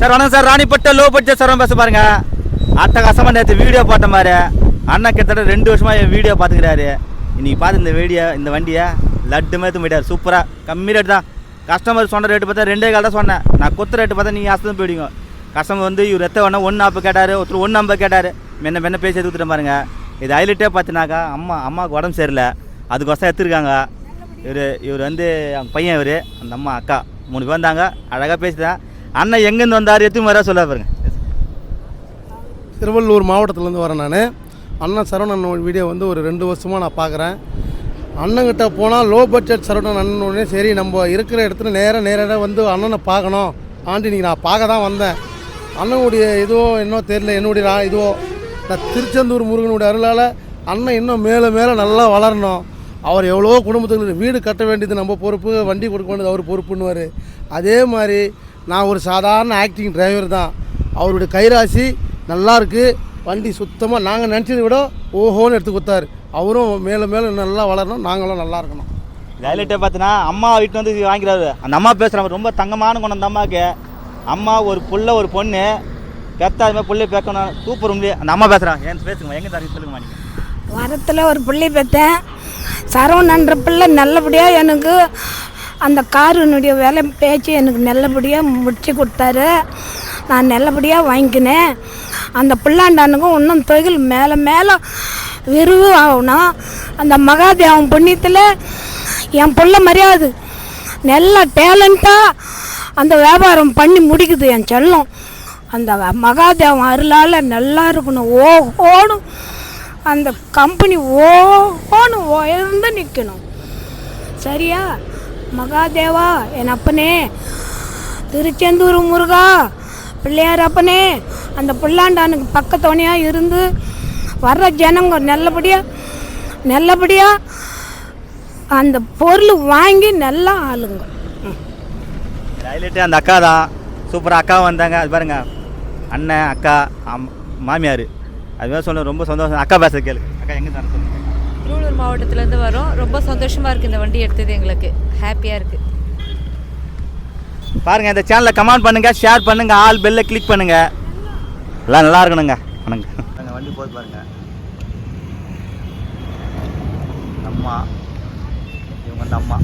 Sir வணக்கம் sir. Ranipet low budget sir பேச பாருங்க அட்டகாசமாக நேற்று வீடியோ போட்ட மாதிரி அண்ணா கிட்டத்தட்ட ரெண்டு வருஷமாக என் வீடியோ பார்த்துக்கிறாரு. இன்னைக்கு பார்த்து இந்த வீடியோ இந்த வண்டியை லட்டு மேத்து முடியாது சூப்பராக கம்மி ரேட் தான். கஸ்டமர் சொன்ன ரேட்டு பார்த்தா ரெண்டே கால் தான் சொன்னேன். நான் கொத்த ரேட்டு பார்த்தா நீங்கள் அசதம் போயிடுங்க கஸ்டமர் வந்து இவர் எத்த வேணா ஒன்று நாற்பது கேட்டார். ஒருத்தர் ஒன்று ஐம்பது கேட்டார். மென்ன மென்ன பேசி எடுத்துட்டு பாருங்க. இது ஹைலைட்டே பார்த்தினாக்கா அம்மா அம்மாவுக்கு உடம்பு சரியில்லை. அதுக்கோசம் எடுத்துருக்காங்க. இவர் இவர் வந்து அவங்க பையன் இவர். அந்த அம்மா அக்கா. மூணு பேர் வந்தாங்க. அழகாக பேசிட்டேன். அண்ணன் எங்கேருந்து வந்தார் எத்தனை வர சொல்ல பாருங்க. திருவள்ளூர் மாவட்டத்துலேருந்து வரேன் நான். அண்ணன் சரவணன் வீடியோ வந்து ஒரு ரெண்டு வருஷமாக நான் பார்க்குறேன். அண்ணங்கிட்ட போனால் லோ பட்ஜெட் சரவணன் அண்ணன் உடனே சரி நம்ம இருக்கிற இடத்துல நேராக நேராக வந்து அண்ணனை பார்க்கணும். ஆண்டி நீங்கள் நான் பார்க்க தான் வந்தேன். அண்ணனுடைய இதுவோ என்னோ தெரியல என்னுடைய நான் இதுவோ. நான் திருச்செந்தூர் முருகனுடைய அருளால் அண்ணன் இன்னும் மேலே மேலே நல்லா வளரணும். அவர் எவ்வளோ குடும்பத்துக்கு வீடு கட்ட வேண்டியது நம்ம பொறுப்பு வண்டி கொடுக்க வேண்டியது அவர் பொறுப்புன்னுவார். அதே மாதிரி நான் ஒரு சாதாரண ஆக்டிங் டிரைவர் தான். அவருடைய கைராசி நல்லா இருக்கு. வண்டி சுத்தமாக நாங்கள் நினச்சதை விட ஓஹோன்னு எடுத்து கொடுத்தாரு. அவரும் மேலே மேலே நல்லா வளரணும். நாங்களும் நல்லா இருக்கணும். ஹைலைட்டே பார்த்தீங்கன்னா அம்மா வீட்டில் வந்து வாங்கிறாரு அந்த அம்மா பேசுகிறாங்க ரொம்ப தங்கமான குணம் அந்த அம்மாவுக்கு. அம்மா ஒரு புள்ள ஒரு பொண்ணு. பெத்த அது மாதிரி புள்ளை பேக்கணும். சூப்பர் உண்மையே அந்த அம்மா பேசுகிறாங்க ஏன் பேசுங்க எங்கே தரீங்க சொல்லுங்க நீங்கள் வரத்தில் ஒரு பிள்ளை பெற்றேன் சரவணன்ற பிள்ளை நல்லபடியாக எனக்கு அந்த காருனுடைய வேலை பேச்சு எனக்கு நல்லபடியாக முடிச்சு கொடுத்தாரு. நான் நல்லபடியாக வாங்கிக்கினேன் அந்த பிள்ளாண்டானுக்கும் இன்னும் தொழில் மேலே மேலே விரிவு ஆகணும் அந்த மகாதேவன் புண்ணியத்தில் என் பிள்ள மரியாது நல்ல டேலண்ட்டாக அந்த வியாபாரம் பண்ணி முடிக்குது என் செல்லம். அந்த மகாதேவன் அருளால் நல்லா இருக்கணும். ஓ ஓடும் அந்த கம்பெனி ஓன்னு உயர்ந்து நிற்கணும் சரியா? மகாதேவா என் அப்பனே. திருச்செந்தூர் முருகா பிள்ளையார் அப்பனே. அந்த புல்லாண்டானுக்கு பக்கத்தோனையாக இருந்து வர்ற ஜனங்க நல்லபடியாக நல்லபடியாக அந்த பொருள் வாங்கி நல்லா ஆளுங்க. ம். அந்த அக்கா தான். சூப்பராக அக்கா வந்தாங்க. அது பாருங்க. அண்ணன் அக்கா மாமியார். அது மாதிரி சொல்ல ரொம்ப சந்தோஷம். அக்கா பேச கேளு. அக்கா எங்கே தான் சொல்லுங்கள் திருவள்ளூர் மாவட்டத்துலேருந்து வரோம். ரொம்ப சந்தோஷமாக இருக்குது இந்த வண்டி எடுத்தது எங்களுக்கு. ஹாப்பியாக இருக்குது பாருங்க இந்த சேனலை கமெண்ட் பண்ணுங்க ஷேர் பண்ணுங்க ஆல் பெல்ல கிளிக் பண்ணுங்க. எல்லாம் நல்லா இருக்கணுங்க. வணங்க. பாருங்க, வண்டி போது பாருங்க. அம்மா. இவங்க அம்மா.